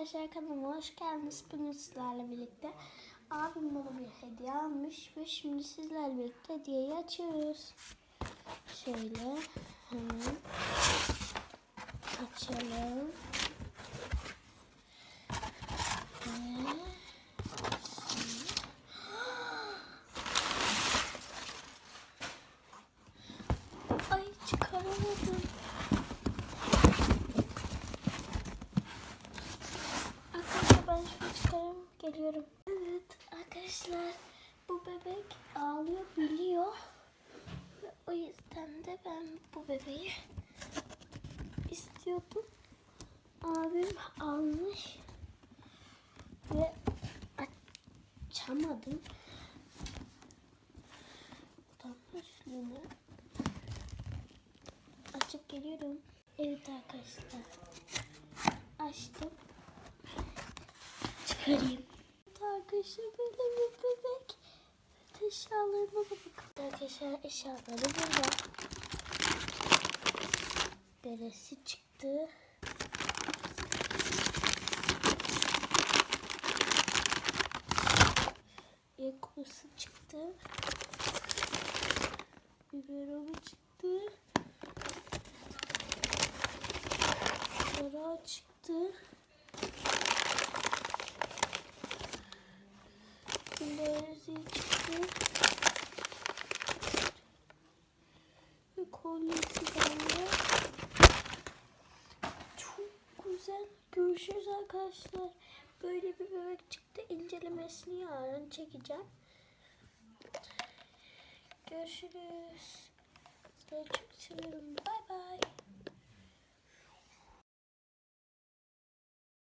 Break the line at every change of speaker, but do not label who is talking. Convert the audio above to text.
arkadaşlar kanalıma hoş geldiniz. Bugün sizlerle birlikte abim bana bir hediye almış ve şimdi sizlerle birlikte hediyeyi açıyoruz. Şöyle hemen açalım. Ay çıkaramadım. Arkadaşlar ben şunu çıkarım geliyorum. Evet arkadaşlar bu bebek ağlıyor biliyor. Ve o yüzden de ben bu bebeği istiyordum. Abim almış ve açamadım. Üstüne açıp geliyorum. Evet arkadaşlar açtım çıkarayım. Arkadaşlar böyle bir bebek. Evet eşyalarına da bakın. Arkadaşlar eşyaları burada. Beresi çıktı. Yakusu çıktı. Biberonu çıktı. Kara çıktı. Ve kolyesi bende. Çok güzel. Görüşürüz arkadaşlar. Böyle bir bebek çıktı. İncelemesini yarın çekeceğim. Görüşürüz. Sizleri çok seviyorum. Bay bay.